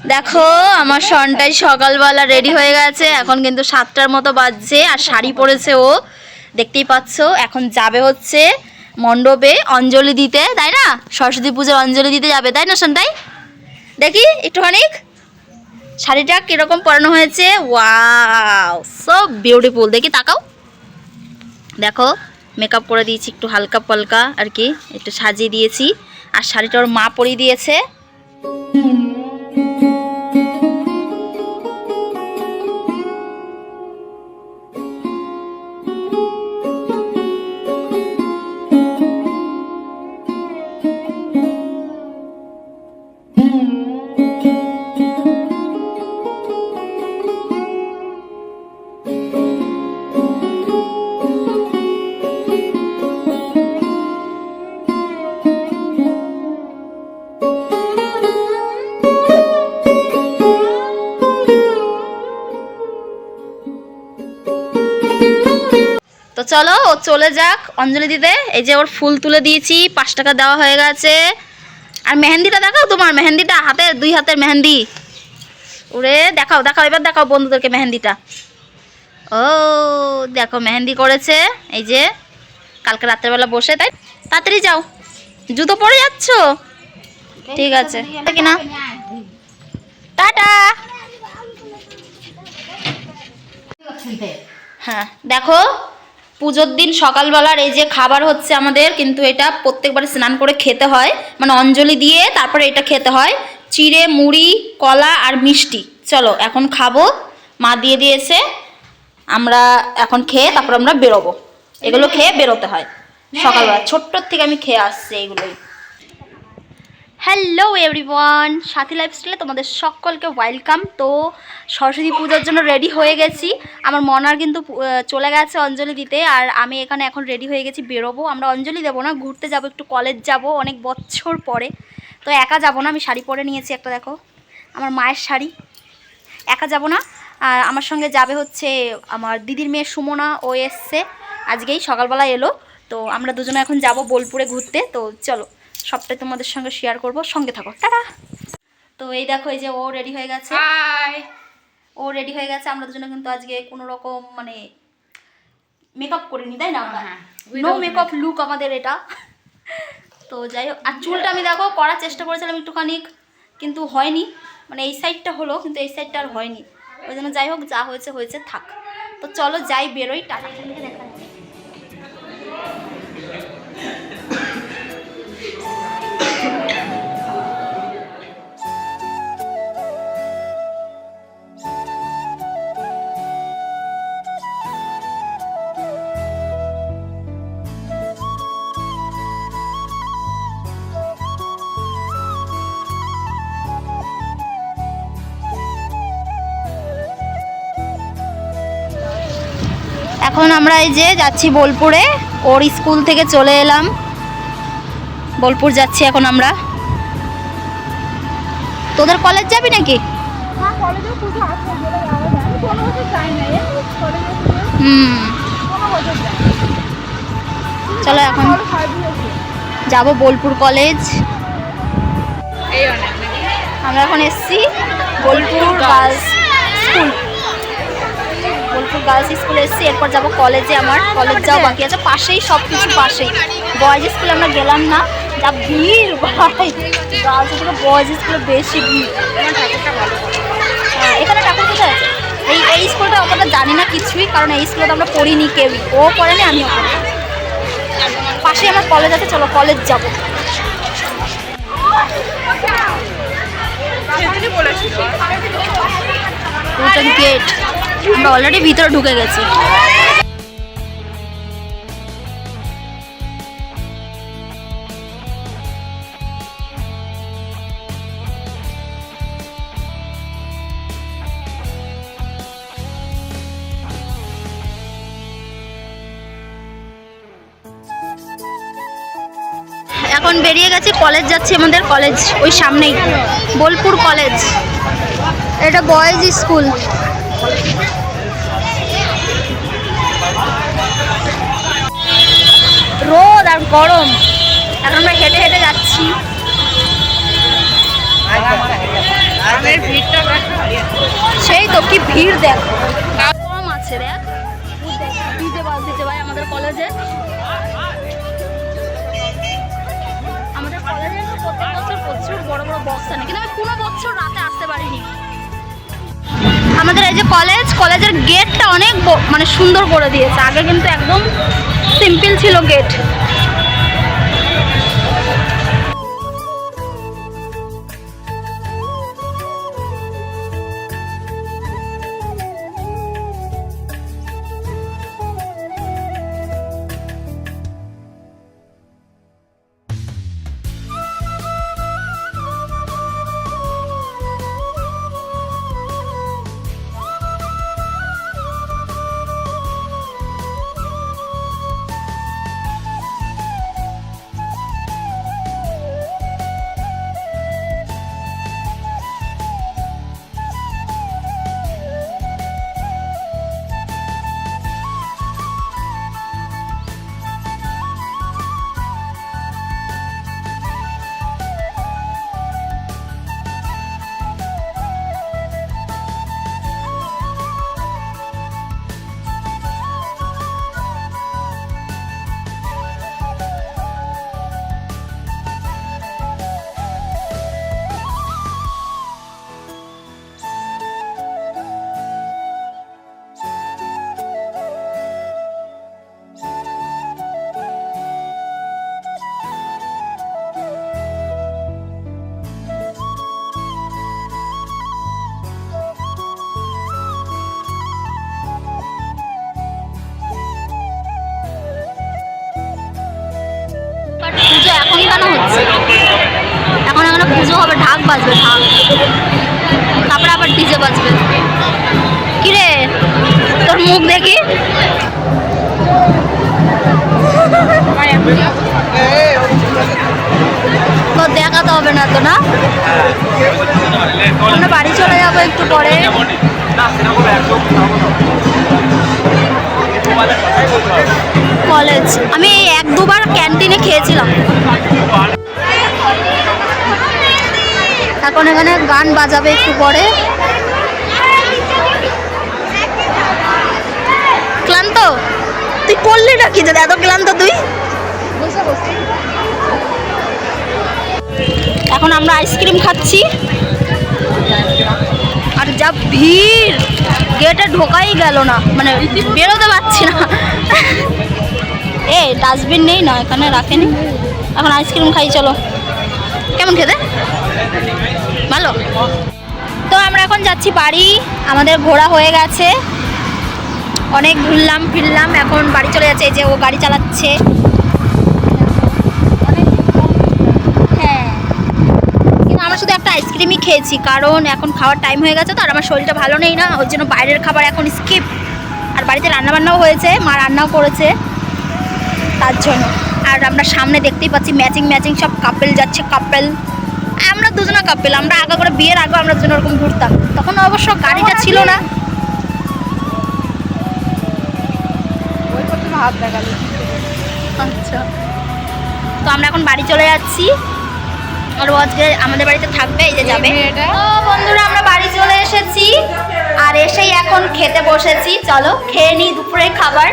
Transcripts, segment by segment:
দেখো, আমার সনটাই সকালবেলা রেডি হয়ে গেছে। এখন কিন্তু সাতটার মতো বাজছে আর শাড়ি পরেছে ও। দেখতেই পাচ্ছ, এখন যাবে হচ্ছে মণ্ডপে অঞ্জলি দিতে, তাই না? সরস্বতী পুজোর অঞ্জলি দিতে যাবে, তাই না সন্তাই দেখি একটুখানি শাড়িটা কীরকম পরানো হয়েছে? ওয়াও সো বিউটিফুল দেখি, তাকাও। দেখো মেকআপ করে দিয়েছি, একটু হালকা পালকা আর কি, একটু সাজিয়ে দিয়েছি। আর শাড়িটা ওর মা পরিয়ে দিয়েছে। চলো, ও চলে যাক অঞ্জলি দিতে। এই যে ওর ফুল তুলে দিয়েছি, পাঁচ টাকা দেওয়া হয়ে গেছে। আর মেহেন্দিটা দেখাও তোমার, মেহেন্দিটা হাতে দুই হাতের মেহেন্দি। ওরে, দেখাও দেখাও, এবার দেখাও বন্ধুদেরকে মেহেন্দিটা। ও, দেখো, মেহেন্দি করেছে। এই যে, কালকে রাত্রেবেলা বসে, তাই? তাড়াতাড়ি যাও। জুতো পরে যাচ্ছ? ঠিক আছে কিনা? টাটা। হ্যাঁ দেখো পুজোর দিন সকালবেলার এই যে খাবার হচ্ছে আমাদের, কিন্তু এটা প্রত্যেকবার স্নান করে খেতে হয়। মানে অঞ্জলি দিয়ে তারপরে এটা খেতে হয়। চিড়ে, মুড়ি, কলা আর মিষ্টি। চলো, এখন খাব। মা দিয়ে দিয়েছে। আমরা এখন খেয়ে তারপর আমরা বেরোবো। এগুলো খেয়ে বেরোতে হয়। সকালবেলা। ছোট্টর থেকে আমি খেয়ে আসছি এগুলোই। হ্যালো এভরিওয়ান সাথী লাইফস্টাইলে তোমাদের সকলকে ওয়েলকাম তো সরস্বতী পূজার জন্য রেডি হয়ে গেছি। আমার মনার কিন্তু চলে গেছে অঞ্জলি দিতে, আর আমি এখানে এখন রেডি হয়ে গেছি বেরোবো। আমরা অঞ্জলি দেবো না, ঘুরতে যাব, একটু কলেজ যাব, অনেক বছর পরে। তো একা যাব না, আমি শাড়ি পরে নিয়েছি একটা, দেখো। আমার মায়ের শাড়ি। একা যাব না। আমার সঙ্গে যাবে হচ্ছে আমার দিদির মেয়ে সুমনা, ও এসছে। আজকেই সকালবেলা এলো। তো আমরা দুজনে এখন যাব বোলপুরে ঘুরতে। তো চলো। সবটাই তোমাদের সঙ্গে শেয়ার করব। সঙ্গে থাকো। টাটা! তো এই দেখো এই যে ও রেডি হয়ে গেছে। ও রেডি হয়ে গেছে। আমরা দুজনে কিন্তু আজকে কোনো রকম মানে মেকআপ করিনি তাই না আমরা? নো মেকআপ লুক আমাদের এটা। তো যাই হোক আর চুলটা আমি দেখো করার চেষ্টা করেছিলাম একটুখানি কিন্তু হয়নি। মানে এই সাইডটা হলো কিন্তু এই সাইডটা আর হয়নি। ওই জন্য যাই হোক যা হয়েছে হয়েছে থাক। তো চলো যাই বেরোই টাটা। দেখা এখন আমরা এই যে যাচ্ছি বোলপুরে ওর স্কুল থেকে চলে এলাম। বোলপুর যাচ্ছি এখন আমরা। তোদের কলেজ যাবি নাকি? হ্যাঁ হুম। চলো এখন যাব বোলপুর কলেজ আমরা এখন এসছি বোলপুর গার্লস স্কুল গার্লস স্কুলে এসেছি এরপর যাব কলেজে আমার। কলেজ যাও বাকি আছে পাশেই সব কিছু পাশেই। বয়েজ স্কুলে আমরা গেলাম না। যা ভিড় ভাই। গার্লস থেকে বয়েজ স্কুলে বেশি ভিড়। হ্যাঁ, এখানে ঠাকুর কোথায় আছে? এই এই স্কুলটা অতটা জানি না কিছুই কারণ এই স্কুলে তো আমরা পড়িনি কেউই ও পড়েনি আমিও পড়ি পাশে আমার কলেজ আছে চলো কলেজ যাব। গেট আমরা অলরেডি ভিতরে ঢুকে গেছি। এখন বেরিয়ে গেছি কলেজ যাচ্ছি আমাদের কলেজ ওই সামনেই, বোলপুর কলেজ এটা বয়েজ স্কুল রোদ আর গরম। এখন আমরা হেঁটে হেঁটে যাচ্ছি। সেই তো কি ভিড় দেখ। কম আছে দেখ দিতে বাস দিতে ভাই আমাদের কলেজে আমাদের কলেজে প্রত্যেক বছর প্রচুর বড় বড় বক্স আনে। কিন্তু আমি কোনো বছর রাতে আসতে পারিনি। আমাদের এই যে কলেজ কলেজের গেটটা অনেক মানে সুন্দর করে দিয়েছে। আগে কিন্তু একদম সিম্পল ছিল গেট পুজো হবে ঢাক বাজবে, ঢাক। তারপরে আবার ডিজে বাজবে। কিরে? তোর মুখ দেখি? তোর দেখাতে হবে না তো, না? আমরা বাড়ি চলে যাব একটু পরে। কলেজ। আমি এক দুবার ক্যান্টিনে খেয়েছিলাম। এখন এখানে গান বাজাবে একটু পরে। ক্লান্ত? তুই করলি না কি এত ক্লান্ত তুই? এখন আমরা আইসক্রিম খাচ্ছি। আর যা ভিড়, গেটে ঢোকাই গেল না মানে বেরোতে পারছি না। এ, ডাস্টবিন নেই না, এখানে রাখেনি। এখন আইসক্রিম খাই, চলো। কেমন খেতে? ভালো। তো আমরা এখন যাচ্ছি বাড়ি। আমাদের ঘোরা হয়ে গেছে। অনেক ঘুরলাম, ফিরলাম, এখন বাড়ি চলে যাচ্ছে। এই যে ও গাড়ি চালাচ্ছে। হ্যাঁ। আমরা শুধু একটা আইসক্রিমই খেয়েছি, কারণ এখন খাওয়ার টাইম হয়ে গেছে তো, আর আমার শরীরটা ভালো নেই না ওই জন্য বাইরের খাবার এখন স্কিপ আর বাড়িতে রান্নাবান্নাও হয়েছে, মা রান্নাও করেছে, তার জন্য। আর আমরা সামনে দেখতেই পাচ্ছি ম্যাচিং ম্যাচিং সব কাপেল যাচ্ছে কাপেল আমরা দুজনা কাপেল আমরা আগে করে বিয়ের আগে আমরা দুজন ওরকম ঘুরতাম। তখন অবশ্য গাড়িটা ছিল না। আচ্ছা। তো আমরা এখন বাড়ি চলে যাচ্ছি। আর ও আজকে আমাদের বাড়িতে থাকবে এই যে যাবে? বন্ধুরা আমরা বাড়ি চলে এসেছি। আর এসেই এখন খেতে বসেছি। চলো খেয়ে নিই দুপুরে খাবার।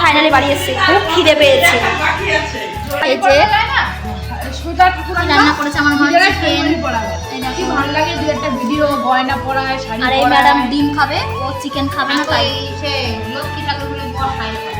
ফাইনালি বাড়ি এসেছে। খুব খিদে পেয়েছে। এই যে রান্না করেছে আমার আর এই ম্যাডাম ডিম খাবে ও চিকেন খাবে না তাই। সে লক্ষ্মী বসায়